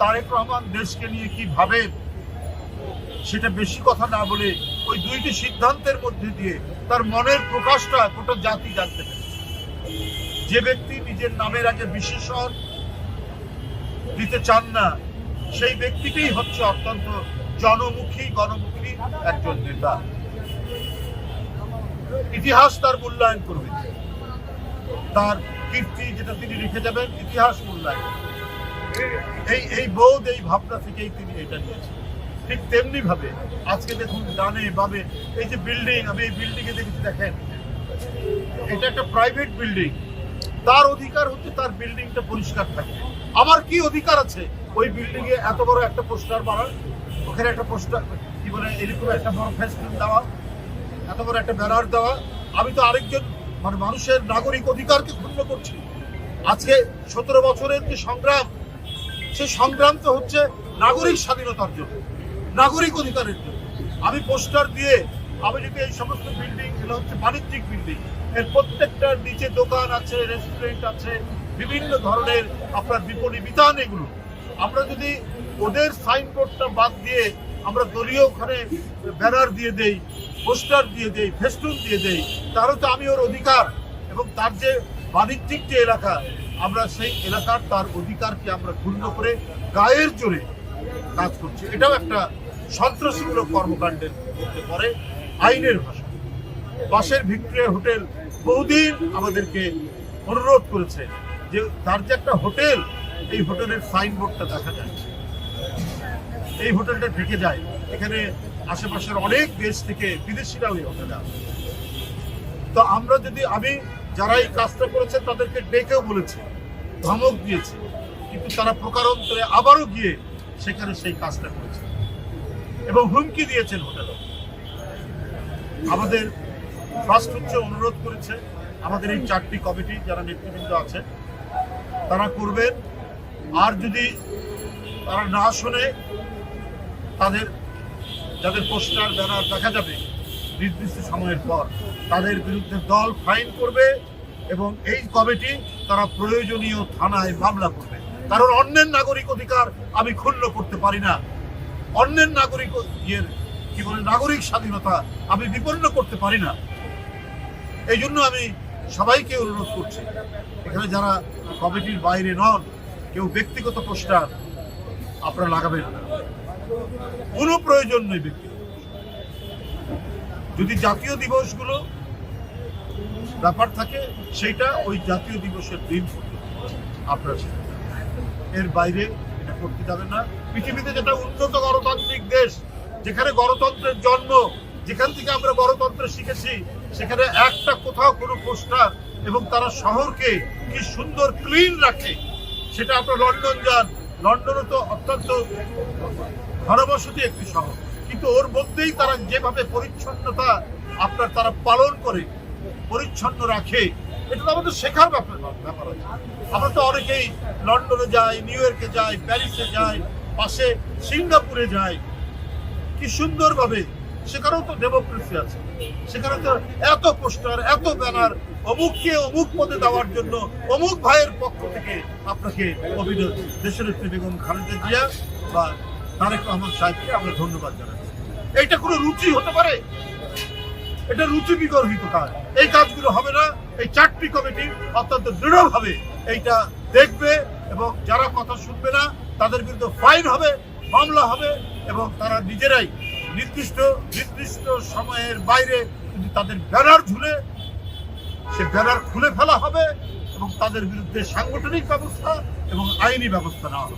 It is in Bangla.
তারেক রহমান দেশকে নিয়ে কি ভাবেন? সেটা বেশি কথা না বলে ওই দুইটি সিদ্ধান্তের মধ্যে দিয়ে তার মনের প্রকাশটা গোটা জাতি জানতে পেরেছে। যে ব্যক্তি নিজের নামের আগে বিশেষণ দিতে চান না, সেই ব্যক্তিটাই হচ্ছে অত্যন্ত জনমুখী, গণমুখী একজন নেতা। ইতিহাস তার মূল্যায়ন করবে। তার কীর্তি যেটা তিনি রেখে যাবেন, ইতিহাস মূল্যায়ন। এই এই বোধ এই ভাবনা থেকেই তিনি এটা নিয়েছেন। ঠিক তেমনি ভাবে আজকে দেখুন ডানে বামে, এই যে বিল্ডিং আমি এই বিল্ডিং এ দেখেছি, দেখেন, এটা একটা প্রাইভেট বিল্ডিং তার অধিকার হচ্ছে তার বিল্ডিংটা পরিষ্কার থাকে। আমার কি অধিকার আছে? ওই বিল্ডিং এ এত বড় একটা পোস্টার বানান। ওখানে একটা পোস্টার, কি বলে, এরকম একটা বড় ফেস্টুন দেওয়া, এত বড় একটা ব্যানার দেওয়া। আমি তো আরেকজন মানে মানুষের নাগরিক অধিকারকে ক্ষুণ্ণ করছি। আজকে সতেরো বছরের যে সংগ্রাম সে সংগ্রাম তো হচ্ছে নাগরিক স্বাধীনতার জন্য, নাগরিক অধিকারের জন্য। আমি পোস্টার দিয়ে আমি যদি এই সমস্ত বিল্ডিং এগুলো হচ্ছে বাণিজ্যিক বিল্ডিং এর প্রত্যেকটার নিচে দোকান আছে রেস্টুরেন্ট আছে, বিভিন্ন ধরনের আপনার বিপণী বিতান এগুলো। আমরা যদি ওদের সাইনবোর্ডটা বাদ দিয়ে আমরা দলীয় ওখানে ব্যানার দিয়ে দেই পোস্টার দিয়ে দেই ফেস্টুন দিয়ে দেই, তাহলে তো আমি ওর অধিকার। এবং তার যে বাণিজ্যিক যে এলাকা আমরা সেই এলাকার তার অধিকারকে আমরা ক্ষুণ্ণ করে গায়ের জোরে কাজ করছি। এটাও একটা সন্ত্রাসীমূলক কর্মকাণ্ডের মধ্যে পড়ে আইনের ভাষা বাসের ভিক্টোরিয়া হোটেল বহুদিন আমাদেরকে অনুরোধ করেছে যে তার যে একটা হোটেল, এই হোটেলের সাইনবোর্ডটা দেখা যায়। এই হোটেলটা ঢেকে যায়। এখানে আশেপাশের অনেক দেশ থেকে বিদেশিরাও এই হোটেলে আসে। তো আমরা যদি আমি যারা এই কাজটা করেছে তাদেরকে ডেকেও বলেছে, ধমক দিয়েছে। কিন্তু তারা প্রকারান্তরে আবারও গিয়ে সেখানে সেই কাজটা করেছে। এবং হুমকি দিয়েছেন হোটেলে। আমাদের ফার্স্ট হচ্ছে অনুরোধ করেছে, আমাদের এই চারটি কমিটি যারা নেতৃবৃন্দ আছে, তারা করবেন। আর যদি তারা না শোনে, তাদের, যাদের পোস্টার, ব্যানার দেখা যাবে নির্দিষ্ট সময়ের পর তাদের বিরুদ্ধে দল ফাইন করবে এবং এই কমিটি তারা প্রয়োজনীয় থানায় মামলা করবে। কারণ অন্যের নাগরিক অধিকার আমি ক্ষুণ্ণ করতে পারি না। অন্যের নাগরিক ইয়ের, কি বলে, নাগরিক স্বাধীনতা আমি বিপন্ন করতে পারি না। এই জন্য আমি সবাইকে অনুরোধ করছি, এখানে যারা কমিটির বাইরে নন, কেউ ব্যক্তিগত পোস্টার আপনারা লাগাবেন না। কোনো প্রয়োজন নেই ব্যক্তিগত যদি জাতীয় দিবসগুলো ব্যাপার থাকে, সেইটা ওই জাতীয় দিবসের দিন আপনারা সেটা। এর বাইরে এটা করতে যাবেন না। পৃথিবীতে যেটা উন্নত গণতান্ত্রিক দেশ, যেখানে গণতন্ত্রের জন্ম, যেখান থেকে আমরা গণতন্ত্র শিখেছি, সেখানে একটা কোথাও কোনো পোস্টার এবং তারা শহরকে কি সুন্দর ক্লিন রাখে, সেটা আপনার লন্ডন যান। লন্ডনও তো অত্যন্ত ঘনবসতি একটি শহর। কিন্তু ওর মধ্যেই তারা যেভাবে পরিচ্ছন্নতা আপনার তারা পালন করে, পরিচ্ছন্ন রাখে, এটা তো আমাদের শেখার ব্যাপার ব্যাপার আছে। আমরা তো অনেকেই লন্ডনে যাই, নিউ ইয়র্কে যাই, প্যারিসে যাই, পাশে সিঙ্গাপুরে যাই। কি সুন্দরভাবে, সেখানেও তো ডেমোক্রেসি আছে। সেখানে তো এত পোস্টার, এত ব্যানার, অমুককে অমুক পদে দেওয়ার জন্য অমুক ভাইয়ের পক্ষ থেকে আপনাকে অভিনয় দেশের বেগম খালেদা জিয়া বা তারেক রহমান সাহেবকে আমরা ধন্যবাদ জানাচ্ছি। এইটা কোনো রুচি হতে পারে? এটা রুচি বিগর্হিত কাজ এই কাজগুলো হবে না। এই চারটি কমিটি অত্যন্ত দৃঢ়ভাবে এইটা দেখবে এবং যারা কথা শুনবে না, তাদের বিরুদ্ধে ফাইন হবে, মামলা হবে এবং তারা নিজেরাই নির্দিষ্ট নির্দিষ্ট সময়ের বাইরে যদি তাদের ব্যানার ঝুলে, সে ব্যানার খুলে ফেলা হবে এবং তাদের বিরুদ্ধে সাংগঠনিক ব্যবস্থা এবং আইনি ব্যবস্থা নেওয়া হবে।